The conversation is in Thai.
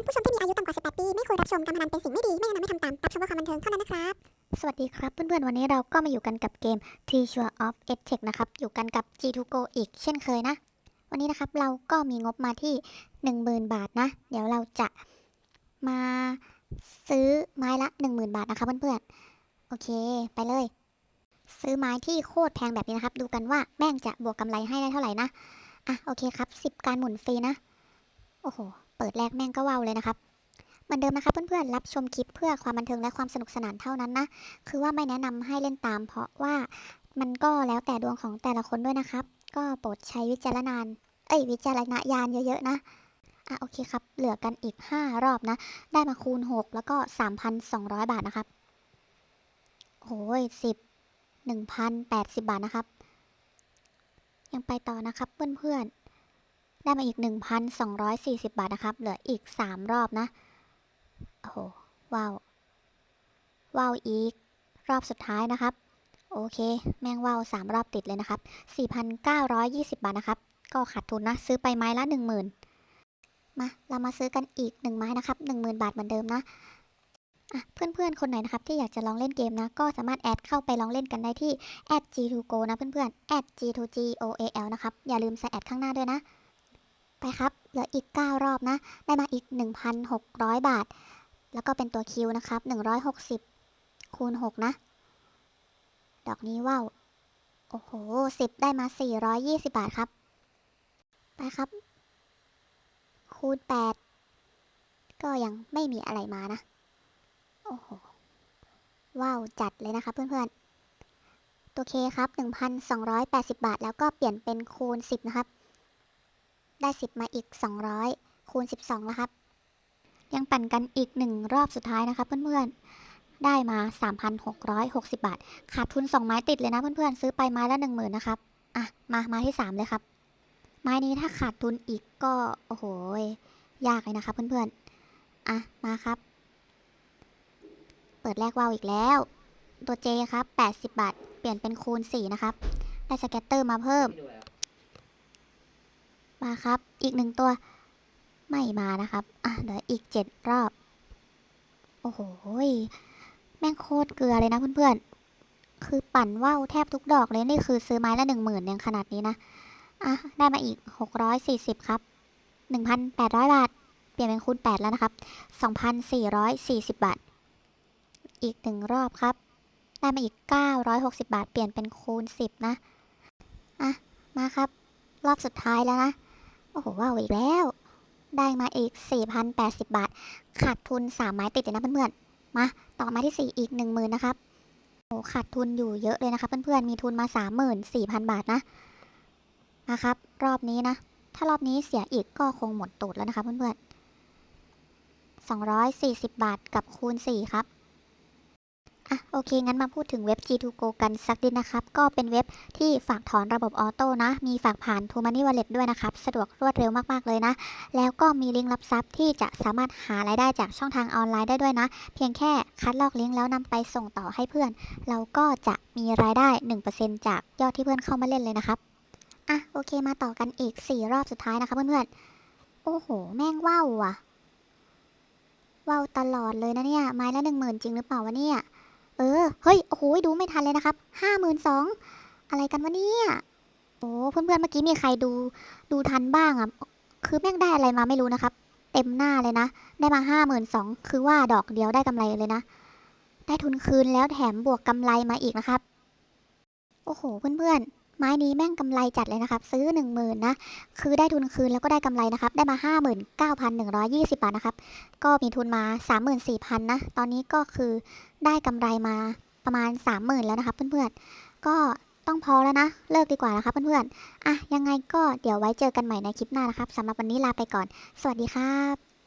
อนผู้ชมที่มีอายุต่ำกว่า 18 ปี ไม่ควรรับชมการพนันเป็นสิ่งไม่ดี ไม่แนะนำให้ทำตาม รับชมเพื่อความบันเทิงเท่านั้นนะครับ สวัสดีครับเพื่อนๆ วันนี้เราก็มาอยู่กันกับเกม t s u r e of EdTech นะครับ อยู่กันกับ G2Go อีกเช่นเคยนะ วันนี้นะครับเราก็มีงบมาที่ 10,000 บาทนะ เดี๋ยวเราจะมาซื้อไม้ละ 10,000 บาทนะครับเพื่อนๆ โอเค ไปเลย ซื้อไม้ที่โคตรแพงแบบนี้นะครับ ดูกันว่าแม่งจะบวกกำไรให้ได้เท่าไหร่นะ อะโอเคครับ 10 การหมุนฟรีนะ โอ้โห เปิดแรกแม่งก็ว้าวเลยนะครับเหมือนเดิมนะครับเพื่อนๆรับชมคลิปเพื่อความบันเทิงและความสนุกสนานเท่านั้นนะคือว่าไม่แนะนำให้เล่นตาม เพราะว่ามันก็แล้วแต่ดวงของแต่ละคนด้วยนะครับ ก็โปรดใช้วิจารณาณเอ้ยวิจารณญาณเยอะๆนะอะโอเคครับ เหลือกันอีก 5 รอบนะ ได้มาคูณ 6 แล้วก็ 3,200 บาทนะครับโอ้ย10 1,080 บาทนะครับ ยังไปต่อนะครับเพื่อนๆ ได้มาอีก 1,240 บาทนะครับ เหลืออีก 3 รอบนะ โอ้โห ว้าว ว้าวอีก รอบสุดท้ายนะครับ โอเค แม่งว้าวสามรอบติดเลยนะครับ 4,920 บาทนะครับ ก็ขาดทุนนะ ซื้อไปไม้ละ 10,000 มา เรามาซื้อกันอีก 1 ไม้นะครับ 10,000 บาทเหมือนเดิมนะอะเพื่อนๆ คนไหนนะครับที่อยากจะลองเล่นเกมนะ ก็สามารถแอดเข้าไปลองเล่นกันได้ที่ @g2go นะเพื่อนๆ @g2goal นะครับ อย่าลืมใส่แอดข้างหน้าด้วยนะ ไปครับเหลืออีก 9 รอบนะ ได้มาอีก 1,600 บาท แล้วก็เป็นตัวคิวนะครับ 160 คูณ 6 นะ ดอกนี้ว้าว โอ้โห 10 ได้มา 420 บาทครับ ไปครับ คูณ 8 ก็ยังไม่มีอะไรมานะ โอ้โห ว้าว จัดเลยนะคะเพื่อนๆ ตัวเคครับ 1,280 บาท แล้วก็เปลี่ยนเป็นคูณ 10 นะครับ ได้ 10 มาอีก 200 คูณ 12 นะครับ ยังปั่นกันอีกหนึ่งรอบสุดท้ายนะคะเพื่อนๆ ได้มา 3,660 บาท ขาดทุน 2 ไม้ติดเลยนะเพื่อนๆ ซื้อไปไม้ละ 10,000นะครับ อะ มาไม้ที่ 3 เลยครับ ไม้นี้ถ้าขาดทุนอีกก็ โอ้โห ยากเลยนะคะเพื่อนๆ อะ มาครับ เปิดแรกวาวอีกแล้ว ตัว J ครับ 80 บาท เปลี่ยนเป็นคูณ 4 นะครับ ได้สแกตเตอร์มาเพิ่ม มาครับ อีกหนึ่งตัว ไม่มานะครับ อะเหลืออีกเจ็ดรอบ โอ้โหแม่งโคตรเกลือเลยนะเพื่อนๆ คือปั่นว่าวแทบทุกดอกเลยนี่คือซื้อไม้ละหนึ่งหมื่นยังขนาดนี้นะ อะ ได้มาอีกหกร้อยสี่สิบครับหนึ่งพันแปดร้อยบาท เปลี่ยนเป็นคูณแปดแล้วนะครับสองพันสี่ร้อยสี่สิบบาท อีกหนึ่งรอบครับ ได้มาอีกเก้าร้อยหกสิบาท เปลี่ยนเป็นคูณสิบนะ อะ มาครับ รอบสุดท้ายแล้วนะ โอ้โหว้าวอีกแล้ว ได้มาอีก 4,080 บาท ขาดทุน 3 ไม้ติดเลยนะเพื่อนๆ มาต่อมาที่ 4 อีก 10,000นะครับโอ้ขาดทุนอยู่เยอะเลยนะคะเพื่อนๆ มีทุนมา 34,000 บาทนะมาครับ รอบนี้นะ ถ้ารอบนี้เสียอีกก็คงหมดตูดแล้วนะคะเพื่อนๆ240 บาทกับคูณ 4 ครับ อะโอเค งั้นมาพูดถึงเว็บ G2Go กันสักนิดนะครับ ก็เป็นเว็บที่ฝากถอนระบบออโต้นะ มีฝากผ่าน t o Money Wallet ด้วยนะครับ สะดวกรวดเร็วมากๆเลยนะ แล้วก็มีลิงก์รับทรัพย์ที่จะสามารถหารายได้จากช่องทางออนไลน์ได้ด้วยนะ เพียงแค่คัดลอกลิงก์แล้วนำไปส่งต่อให้เพื่อน เราก็จะมีรายได้ 1%จากยอดที่เพื่อนเข้ามาเล่นเลยนะครับอะโอเคมาต่อกันอีก 4 รอบสุดท้ายนะคะเพื่อนๆโอ้โห แม่งว้าวว่ะว้าวตลอดเลยนะเนี่ยไม้ละหนึ่งหมื่นจริงหรือเปล่าวะเนี่ย เออ เฮ้ย โอ้โห ดูไม่ทันเลยนะครับห้าหมื่นสองอะไรกันวะเนี่ย โอ้เพื่อนเพื่อนเมื่อกี้มีใครดูดูทันบ้างอะ คือแม่งได้อะไรมาไม่รู้นะครับ เต็มหน้าเลยนะ ได้มาห้าหมื่นสองคือว่าดอกเดียวได้กำไรเลยนะ ได้ทุนคืนแล้วแถมบวกกำไรมาอีกนะครับ โอ้โห เพื่อนเพื่อน ไม้นี้แม่งกำไรจัดเลยนะครับ ซื้อหนึ่งหมื่นนะ คือได้ทุนคืนแล้วก็ได้กำไรนะครับ ได้มาห้าหมื่นเก้าพันหนึ่งร้อยยี่สิบบาทนะครับ ก็มีทุนมาสามหมื่นสี่พันนะ ตอนนี้ก็คือได้กำไรมาประมาณ 30,000 แล้วนะครับ เพื่อนๆ ก็ต้องพอแล้วนะ เลิกดีกว่านะครับเพื่อนๆ อะยังไงก็เดี๋ยวไว้เจอกันใหม่ในคลิปหน้านะครับสำหรับวันนี้ลาไปก่อน สวัสดีครับ